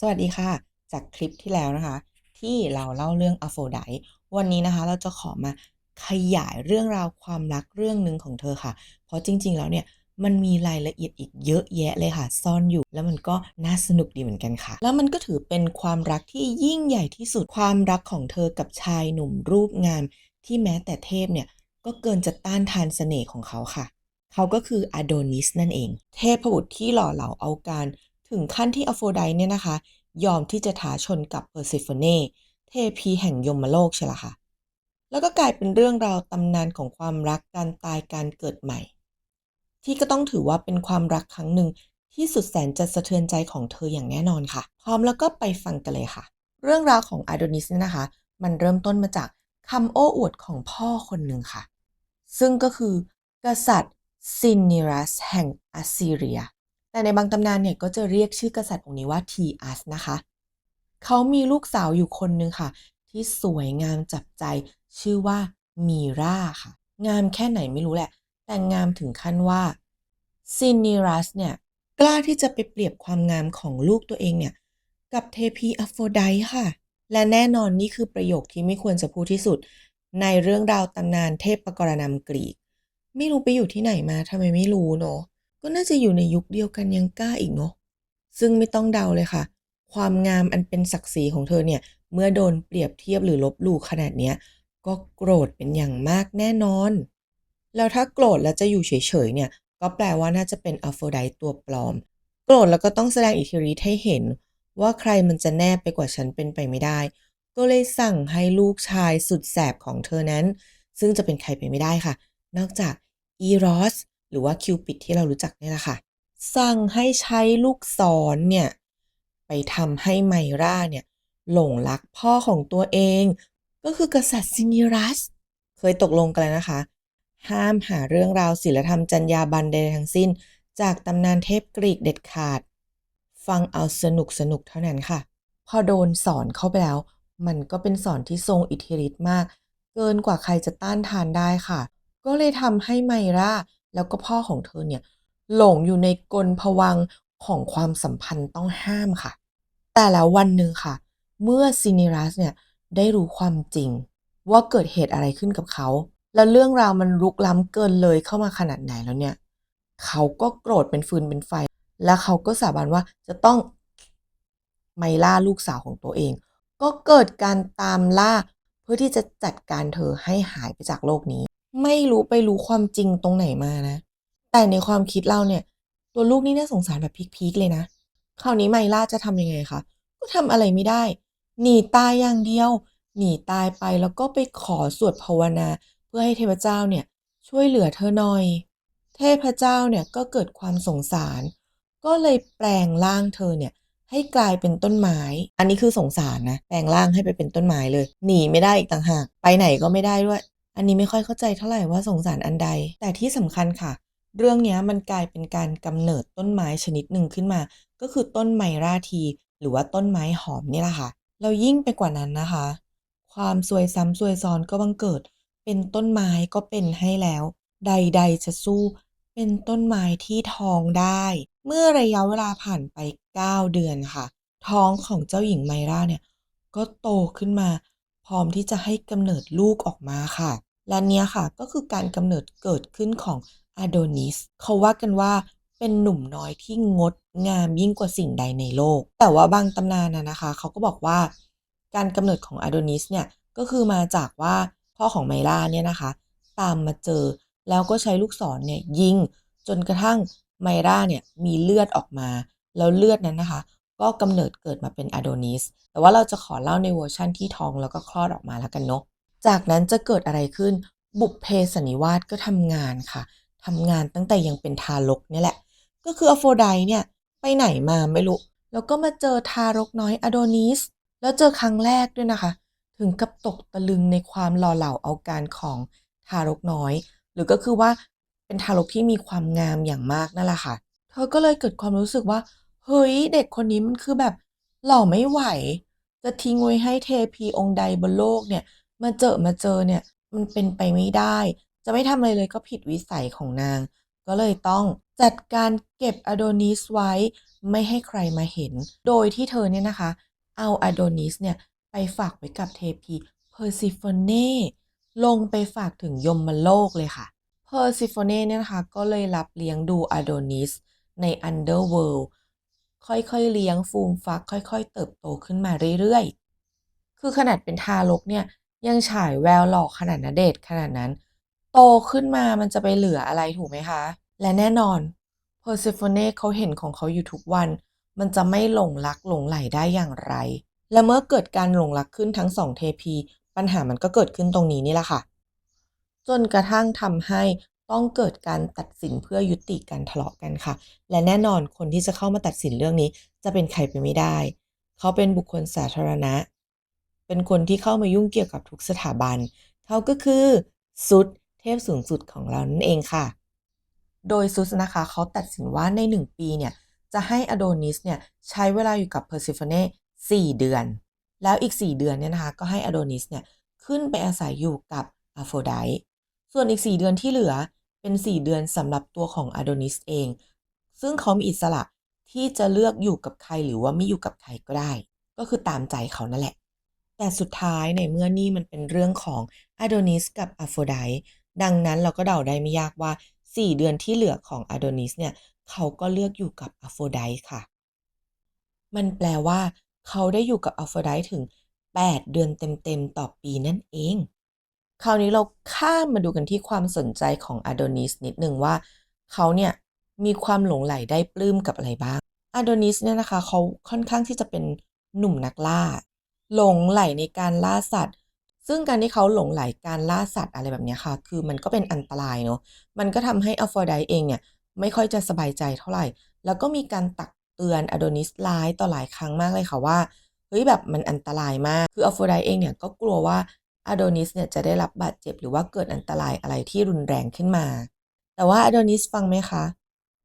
สวัสดีค่ะ จากคลิปที่แล้วนะคะ ที่เราเล่าเรื่องอโฟไดวันนี้นะคะ เราจะขอมาขยายเรื่องราวความรักเรื่องหนึ่งของเธอค่ะ เพราะจริง ๆ แล้วเนี่ยมันมีรายละเอียดอีกเยอะแยะเลยค่ะ ซ่อนอยู่ แล้วมันก็น่าสนุกดีเหมือนกันค่ะ แล้วมันก็ถือเป็นความรักที่ยิ่งใหญ่ที่สุดความรักของเธอกับชายหนุ่มรูปงาม ที่แม้แต่เทพเนี่ยก็เกินจะต้านทานเสน่ห์ของเขาค่ะ เขาก็คืออโดนิสนั่นเอง เทพบุตรที่หล่อเหลาเอาการ ถึงขั้นที่อโฟไดเนี่ยนะคะ ยอมที่จะท้าชนกับเพอร์ซิโฟเนเทพีแห่งยมโลกใช่ละค่ะ แล้วก็กลายเป็นเรื่องราวตำนานของความรักการตายการเกิดใหม่ ที่ก็ต้องถือว่าเป็นความรักครั้งหนึ่งที่สุดแสนจะสะเทือนใจของเธออย่างแน่นอนค่ะ พร้อมแล้วก็ไปฟังกันเลยค่ะ เรื่องราวของอาโดนิสเนี่ยนะคะ มันเริ่มต้นมาจากคำโอ้อวดของพ่อคนหนึ่งค่ะ ซึ่งก็คือกษัตริย์ซินนิรัสแห่งอัสซีเรีย แต่ในบางตำนานเนี่ยก็จะเรียกชื่อกษัตริย์องค์นี้ว่าทีอัสนะคะ เขามีลูกสาวอยู่คนหนึ่งค่ะ ที่สวยงามจับใจ ชื่อว่ามีราค่ะ งามแค่ไหนไม่รู้แหละ แต่งามถึงขั้นว่าซินนิรัสเนี่ยกล้าที่จะไปเปรียบความงามของลูกตัวเองเนี่ย กับเทพีอโฟไดค่ะ และแน่นอนนี่คือประโยคที่ไม่ควรจะพูดที่สุด ในเรื่องราวตำนานเทพปกรณำกรีก ไม่รู้ไปอยู่ที่ไหนมาทำไมไม่รู้เนาะ ก็น่าจะอยู่ในยุคเดียวกันยังกล้าอีกเนาะซึ่งไม่ต้องเดาเลยค่ะ ความงามอันเป็นศักดิ์ศรีของเธอเนี่ย เมื่อโดนเปรียบเทียบหรือลบหลู่ขนาดเนี้ย ก็โกรธเป็นอย่างมากแน่นอน แล้วถ้าโกรธแล้วจะอยู่เฉยๆเนี่ย ก็แปลว่าน่าจะเป็นอโฟไดต์ตัวปลอม โกรธแล้วก็ต้องแสดงอิทธิฤทธิ์ให้เห็น ว่าใครมันจะแน่ไปกว่าฉันเป็นไปไม่ได้ ก็เลยสั่งให้ลูกชายสุดแสบของเธอนั้น ซึ่งจะเป็นใครไปไม่ได้ค่ะ นอกจากอีรอส รือว่าคิวปิดที่เรารู้จักนี่แหละค่ะ สั่งให้ใช้ลูกศรเนี่ย ไปทำให้ไมราเนี่ยหลงรักพ่อของตัวเอง ก็คือกษัตริย์ซินิรัส เคยตกลงกันแล้วนะคะ ห้ามหาเรื่องราวศิลธรรมจรรยาบรรณใดทั้งสิ้น จากตำนานเทพกรีกเด็ดขาด ฟังเอาสนุกสนุกเท่านั้นค่ะ พอโดนสอนเข้าไปแล้ว มันก็เป็นสอนที่ทรงอิทธิฤทธิ์มาก เกินกว่าใครจะต้านทานได้ค่ะ ก็เลยทำให้ไมรา แล้วก็พ่อของเธอเนี่ยหลงอยู่ในกลภวังของความสัมพันธ์ต้องห้ามค่ะ แต่แล้ววันหนึ่งค่ะ เมื่อซินิรัสเนี่ยได้รู้ความจริง ว่าเกิดเหตุอะไรขึ้นกับเขา แล้วเรื่องราวมันลุกล้ำเกินเลยเข้ามาขนาดไหนแล้วเนี่ย เขาก็โกรธเป็นฟืนเป็นไฟ และเขาก็สาบานว่าจะต้องไมล่าลูกสาวของตัวเอง ก็เกิดการตามล่าเพื่อที่จะจัดการเธอให้หายไปจากโลกนี้ ไม่รู้ไปรู้ความจริงตรงไหนมานะ แต่ในความคิดเราเนี่ย ตัวลูกนี่น่าสงสารแบบพีคๆเลยนะ คราวนี้ไมล่าจะทำยังไงคะ ก็ทำอะไรไม่ได้ หนีตายอย่างเดียว หนีตายไปแล้วก็ไปขอสวดภาวนา เพื่อให้เทพเจ้าเนี่ยช่วยเหลือเธอหน่อย เทพเจ้าเนี่ยก็เกิดความสงสาร ก็เลยแปลงร่างเธอเนี่ยให้กลายเป็นต้นไม้ อันนี้คือสงสารนะ แปลงร่างให้ไปเป็นต้นไม้เลย หนีไม่ได้อีกต่างหาก ไปไหนก็ไม่ได้ด้วย อันนี้ไม่ค่อยเข้าใจเท่าไหร่ว่าสงสารอันใด แต่ที่สำคัญค่ะ เรื่องนี้มันกลายเป็นการกำเนิดต้นไม้ชนิดหนึ่งขึ้นมา ก็คือต้นไมราที หรือว่าต้นไม้หอมนี่แหละค่ะ เรายิ่งไปกว่านั้นนะคะ ความซวยซ้ำซวยซ้อนก็บังเกิด เป็นต้นไม้ก็เป็นให้แล้ว ใดๆจะสู้ เป็นต้นไม้ที่ทองได้ เมื่อระยะเวลาผ่านไป 9 เดือนค่ะ ท้องของเจ้าหญิงไมราเนี่ยก็โตขึ้นมา พร้อมที่จะให้กำเนิดลูกออกมาค่ะ และเนี้ยค่ะก็คือการกำเนิดเกิดขึ้นของอโดนิสเขาว่ากันว่าเป็นหนุ่มน้อยที่งดงามยิ่งกว่าสิ่งใดในโลก แต่ว่าบางตำนานนะนะคะ เขาก็บอกว่า การกำเนิดของอโดนิสเนี่ยก็คือมาจากว่าพ่อของไมราเนี่ยนะคะ ตามมาเจอแล้วก็ใช้ลูกศรเนี่ยยิงจนกระทั่งไมราเนี่ยมีเลือดออกมา แล้วเลือดนั้นนะคะ ก็กำเนิดเกิดมาเป็นอโดนิส แต่ว่าเราจะขอเล่าในเวอร์ชั่นที่ท้องแล้วก็คลอดออกมาแล้วกันเนาะ จากนั้นจะเกิดอะไรขึ้น บุพเพสนิวาสก็ทำงานค่ะทำงานตั้งแต่ยังเป็นทารกนี่แหละ ก็คืออโฟไดเนี่ยไปไหนมาไม่รู้ แล้วก็มาเจอทารกน้อยอโดนิส แล้วเจอครั้งแรกด้วยนะคะ ถึงกับตกตะลึงในความหล่อเหลาเอาการของทารกน้อย หรือก็คือว่าเป็นทารกที่มีความงามอย่างมากนั่นแหละค่ะ เธอก็เลยเกิดความรู้สึกว่า เฮ้ย เด็กคนนี้มันคือแบบหล่อไม่ไหว จะทิ้งไว้ให้เทพีองค์ใดบนโลกเนี่ย มาเจอมาเจอเนี่ย มันเป็นไปไม่ได้ จะไม่ทำอะไรเลยก็ผิดวิสัยของนาง ก็เลยต้องจัดการเก็บอโดนิสไว้ไม่ให้ใครมาเห็น โดยที่เธอเนี่ยนะคะ เอาอโดนิสเนี่ยไปฝากไว้กับเทพีเพอร์ซิโฟเน่ลงไปฝากถึงยมโลกเลยค่ะเพอร์ซิโฟเน่เนี่ยนะคะก็เลยรับเลี้ยงดูอโดนิสในอันเดอร์เวิลด์ ค่อยๆเลี้ยงฟูมฟัก ค่อยๆ เติบโตขึ้นมาเรื่อยๆ คือขนาดเป็นทารกเนี่ยยังฉายแววหลอกขนาดนเดชขนาดนั้น โตขึ้นมามันจะไปเหลืออะไรถูกไหมคะ และแน่นอนเพอร์ p h โฟเน่เขาเห็นของเขาอยู่ทุกวัน มันจะไม่หลงรักหลงไหลได้อย่างไร และเมื่อเกิดการหลงรักขึ้นทั้งสองเทพี ปัญหามันก็เกิดขึ้นตรงนี้นี่แหละค่ะ จนกระทั่งทำให้ ต้องเกิดการตัดสินเพื่อยุติการทะเลาะกันค่ะ และแน่นอนคนที่จะเข้ามาตัดสินเรื่องนี้จะเป็นใครไปไม่ได้ เขาเป็นบุคคลสาธารณะ เป็นคนที่เข้ามายุ่งเกี่ยวกับทุกสถาบัน เขาก็คือซุดเทพสูงสุดของเรานั่นเองค่ะ โดยซุสนะคะเขาตัดสินว่าใน 1 ปีเนี่ยจะให้อโดนิสเนี่ยใช้เวลาอยู่กับเพอร์ซิฟเน่4เดือน แล้วอีก 4 เดือนเนี่ยนะคะก็ให้อโดนิสเนี่ยขึ้นไปอาศัยอยู่กับอะโฟไดต ส่วนอีก 4 เดือนที่เหลือเป็น 4 เดือนสำหรับตัวของอโดนิสเอง ซึ่งเขามีอิสระที่จะเลือกอยู่กับใครหรือว่าไม่อยู่กับใครก็ได้ ก็คือตามใจเขานั่นแหละ แต่สุดท้ายในเมื่อนี่มันเป็นเรื่องของอโดนิสกับอะโฟไดต์ดังนั้นเราก็เดาได้ไม่ยากว่า 4 เดือนที่เหลือของอโดนิสเนี่ยเขาก็เลือกอยู่กับอะโฟไดต์ค่ะ มันแปลว่า เขาได้อยู่กับอะโฟไดต์ถึง 8 เดือนเต็มๆต่อปีนั่นเอง คราวนี้เราข้ามมาดูกันที่ความสนใจของอโดนิสนิดหนึ่งว่าเขาเนี่ยมีความหลงใหลได้ปลื้มกับอะไรบ้างอโดนิสเนี่ยนะคะเขาค่อนข้างที่จะเป็นหนุ่มนักล่า หลงไหลในการล่าสัตว์ ซึ่งการที่เขาหลงไหลการล่าสัตว์อะไรแบบนี้ค่ะ คือมันก็เป็นอันตรายเนาะมันก็ทำให้อโฟไดต์เองเนี่ยไม่ค่อยจะสบายใจเท่าไหร่ แล้วก็มีการตักเตือนอโดนิสหลายต่อหลายครั้งมากเลยค่ะว่าเฮ้ยแบบมันอันตรายมาก คืออโฟไดต์เองเนี่ยก็กลัวว่า อโดนิสเนี่ยจะได้รับบาดเจ็บหรือว่าเกิดอันตรายอะไรที่รุนแรงขึ้นมา แต่ว่าอโดนิสฟังไหมคะ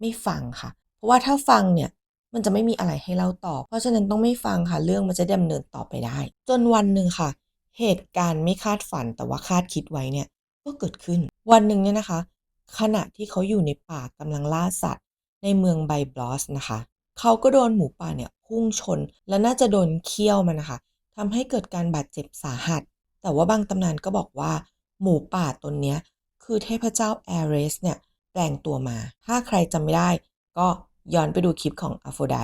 ไม่ฟังค่ะ เพราะว่าถ้าฟังเนี่ยมันจะไม่มีอะไรให้เล่าต่อ เพราะฉะนั้นต้องไม่ฟังค่ะ เรื่องมันจะดำเนินต่อไปได้ จนวันหนึ่งค่ะ เหตุการณ์ไม่คาดฝันแต่ว่าคาดคิดไว้เนี่ยก็เกิดขึ้น วันหนึ่งเนี่ยนะคะ ขณะที่เขาอยู่ในป่ากำลังล่าสัตว์ ในเมืองไบบลอสนะคะ เขาก็โดนหมูป่าเนี่ยพุ่งชน และน่าจะโดนเคี่ยวมันนะคะทำให้เกิดการบาดเจ็บสาหัส แต่ว่าบางตำนานก็บอกว่า หมูป่าตนเนี้ย คือเทพเจ้าแอเรสเนี่ยแปลงตัวมา ถ้าใครจำไม่ได้ ก็ย้อนไปดูคลิปของอโฟได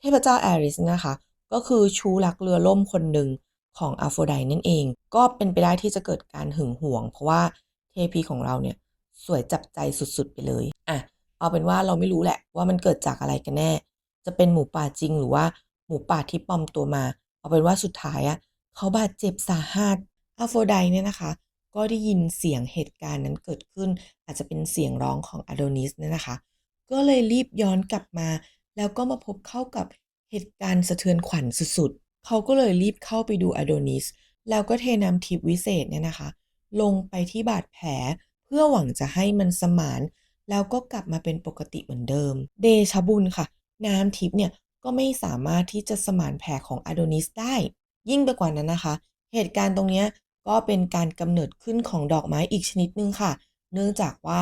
เทพเจ้าแอริสนะคะ ก็คือชูรักเรือล่มคนหนึ่งของอโฟไดนั่นเอง ก็เป็นไปได้ที่จะเกิดการหึงหวง เพราะว่าเทพีของเราเนี่ยสวยจับใจสุดๆไปเลยอะเอาเป็นว่าเราไม่รู้แหละว่ามันเกิดจากอะไรกันแน่ จะเป็นหมูป่าจริงหรือว่าหมูป่าที่ปลอมตัวมา เอาเป็นว่าสุดท้ายอะเขาบาดเจ็บสาหัส อโฟไดเนี่ยนะคะ ก็ได้ยินเสียงเหตุการณ์นั้นเกิดขึ้น อาจจะเป็นเสียงร้องของอโดนิสเนี่ยนะคะ ก็เลยรีบย้อนกลับมา แล้วก็มาพบเข้ากับเหตุการณ์สะเทือนขวัญสุดๆ เขาก็เลยรีบเข้าไปดูอโดนิส แล้วก็เทน้ำทิพวิเศษเนี่ยนะคะ ลงไปที่บาดแผลเพื่อหวังจะให้มันสมาน แล้วก็กลับมาเป็นปกติเหมือนเดิม เดชบุญค่ะ น้ำทิพเนี่ยก็ไม่สามารถที่จะสมานแผลของอโดนิสได้ ยิ่งไปกว่านั้นนะคะ เหตุการณ์ตรงนี้ ก็เป็นการกำเนิดขึ้นของดอกไม้อีกชนิดหนึ่งค่ะ เนื่องจากว่า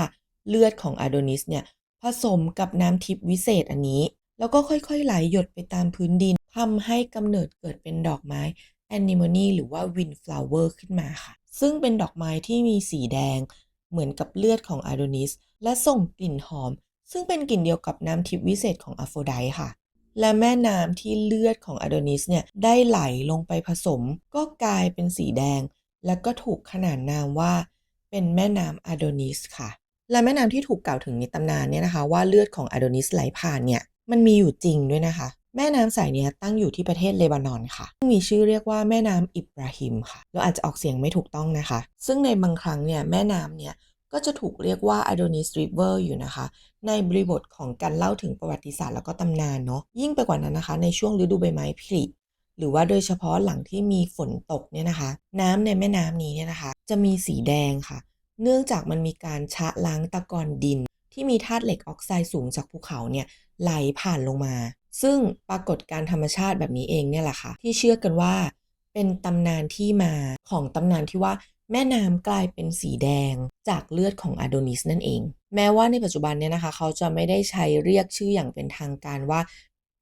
เลือดของอโดนิสเนี่ยผสมกับน้ำทิพย์วิเศษอันนี้ แล้วก็ค่อยๆไหลหยดไปตามพื้นดินทำให้กำเนิดเกิดเป็นดอกไม้แอนนิมนีหรือว่าวินฟลาวเวอร์ขึ้นมาค่ะ ซึ่งเป็นดอกไม้ที่มีสีแดง เหมือนกับเลือดของอโดนิส และส่งกลิ่นหอม ซึ่งเป็นกลิ่นเดียวกับน้ำทิพย์วิเศษของอโฟไดค่ะ และแม่น้ำที่เลือดของอโดนิสเนี่ยได้ไหลลงไปผสม ก็กลายเป็นสีแดง แล้วก็ถูกขนานนามว่าเป็นแม่น้ำอโดนิสค่ะ และแม่น้ำที่ถูกกล่าวถึงในตำนานเนี่ยนะคะ ว่าเลือดของอโดนิสไหลผ่านเนี่ยมันมีอยู่จริงด้วยนะคะ แม่น้ำสายนี้ตั้งอยู่ที่ประเทศเลบานอนค่ะ มีชื่อเรียกว่าแม่น้ำอิบราฮิมค่ะเราอาจจะออกเสียงไม่ถูกต้องนะคะ ซึ่งในบางครั้งเนี่ยแม่น้ำเนี่ยก็จะถูกเรียกว่า Adonis River อยู่นะคะ ในบริบทของการเล่าถึงประวัติศาสตร์แล้วก็ตำนานเนาะยิ่งไปกว่านั้นนะคะ ในช่วงฤดูใบไม้ผลิ หรือว่าโดยเฉพาะหลังที่มีฝนตกเนี่ยนะคะ น้ำในแม่น้ำนี้เนี่ยนะคะ จะมีสีแดงค่ะ เนื่องจากมันมีการชะล้างตะกอนดิน ที่มีธาตุเหล็กออกไซด์สูงจากภูเขาเนี่ยไหลผ่านลงมา ซึ่งปรากฏการธรรมชาติแบบนี้เองเนี่ยแหละค่ะ ที่เชื่อกันว่า เป็นตำนานที่มาของตำนานที่ว่าแม่น้ำกลายเป็นสีแดงจากเลือดของอาโดนิสนั่นเอง แม้ว่าในปัจจุบันเนี่ยนะคะ เขาจะไม่ได้ใช้เรียกชื่ออย่างเป็นทางการว่า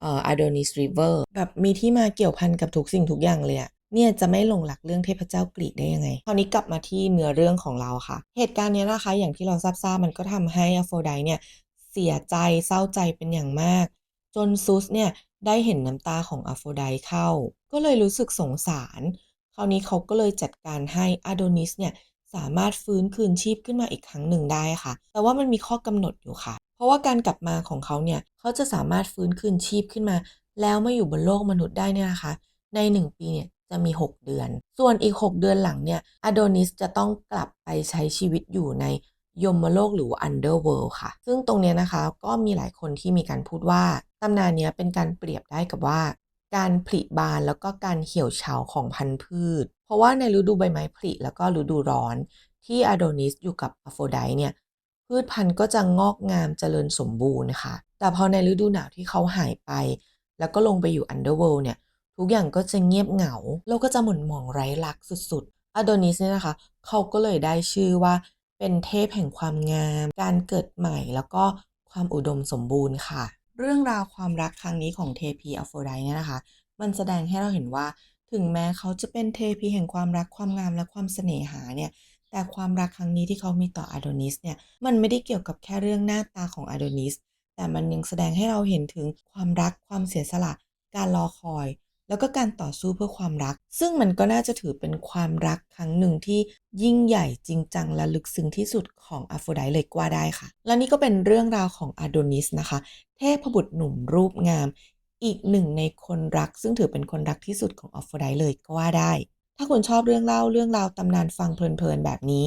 เอ่อ Adonis River แบบมีที่มาเกี่ยวพันกับทุกสิ่งทุกอย่างเลยอะเนี่ยจะไม่หลงหลักเรื่องเทพเจ้ากรีกได้ยังไง คราวนี้กลับมาที่เนื้อเรื่องของเราค่ะ เหตุการณ์เนี้ยนะคะ อย่างที่เราทราบๆมันก็ทำให้อโฟไดเนี่ยเสียใจเศร้าใจเป็นอย่างมาก จนซุสเนี่ยได้เห็นน้ำตาของอโฟไดเข้า ก็เลยรู้สึกสงสาร คราวนี้เขาก็เลยจัดการให้อาโดนิสเนี่ยสามารถฟื้นคืนชีพขึ้นมาอีกครั้งหนึ่งได้ค่ะ แต่ว่ามันมีข้อกำหนดอยู่ค่ะ ราะว่าการกลับมาของเขาเนี่ยเขาจะสามารถฟื้นคืนชีพขึ้นมา แล้วมาอยู่บนโลกมนุษย์ได้เนี่ยนะคะ ใน 1 ปีเนี่ยจะมี 6 เดือน ส่วนอีก 6 เดือนหลังเนี่ยอโดนิสจะต้องกลับไปใช้ชีวิตอยู่ในยมโลกหรือว่า Underworld ค่ะ ซึ่งตรงนี้นะคะก็มีหลายคนที่มีการพูดว่าตำนานนี้เป็นการเปรียบได้กับว่า การผลิบานแล้วก็การเหี่ยวเฉาของพันธุ์พืช เพราะว่าในฤดูใบไม้ผลิแล้วก็ฤดูร้อน ที่อโดนิสอยู่กับอโฟไดเนี่ย พืชพันธุ์ก็จะงอกงามเจริญสมบูรณ์นะคะ แต่พอในฤดูหนาวที่เขาหายไป แล้วก็ลงไปอยู่ Underworld เนี่ย ทุกอย่างก็จะเงียบเหงา โลกก็จะหม่นหมองไร้รักสุดๆอโดนิสเนี่ยนะคะ เขาก็เลยได้ชื่อว่าเป็นเทพแห่งความงาม การเกิดใหม่แล้วก็ความอุดมสมบูรณ์ค่ะ เรื่องราวความรักครั้งนี้ของเทพีอัลโฟไดเนี่ยนะคะ มันแสดงให้เราเห็นว่าถึงแม้เขาจะเป็นเทพีแห่งความรักความงามและความเสน่หาเนี่ย แต่ความรักครั้งนี้ที่เขามีต่ออาโดนิสเนี่ยมันไม่ได้เกี่ยวกับแค่เรื่องหน้าตาของอาโดนิส แต่มันยังแสดงให้เราเห็นถึงความรักความเสียสละ การรอคอย แล้วก็การต่อสู้เพื่อความรัก ซึ่งมันก็น่าจะถือเป็นความรักครั้งหนึ่งที่ยิ่งใหญ่จริงจังและลึกซึ้งที่สุดของอโฟไดเลยก็ว่าได้ค่ะ และนี่ก็เป็นเรื่องราวของอาโดนิสนะคะ เทพบุตรหนุ่มรูปงาม อีกหนึ่งในคนรัก ซึ่งถือเป็นคนรักที่สุดของออฟโฟไดเลยก็ว่าได้ ถ้าคุณชอบเรื่องเล่าเรื่องราวตำนานฟังเพลินๆแบบนี้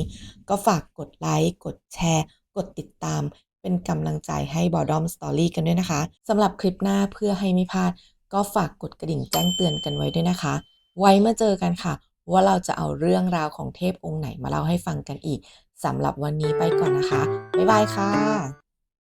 ก็ฝากกดไลค์ กดแชร์ กดติดตาม เป็นกำลังใจให้ Boredom Story กันด้วยนะคะสำหรับคลิปหน้าเพื่อให้ไม่พลาด ก็ฝากกดกระดิ่งแจ้งเตือนกันไว้ด้วยนะคะ ไว้มาเจอกันค่ะ ว่าเราจะเอาเรื่องราวของเทพองค์ไหนมาเล่าให้ฟังกันอีกสำหรับวันนี้ไปก่อนนะคะบ๊ายบายค่ะ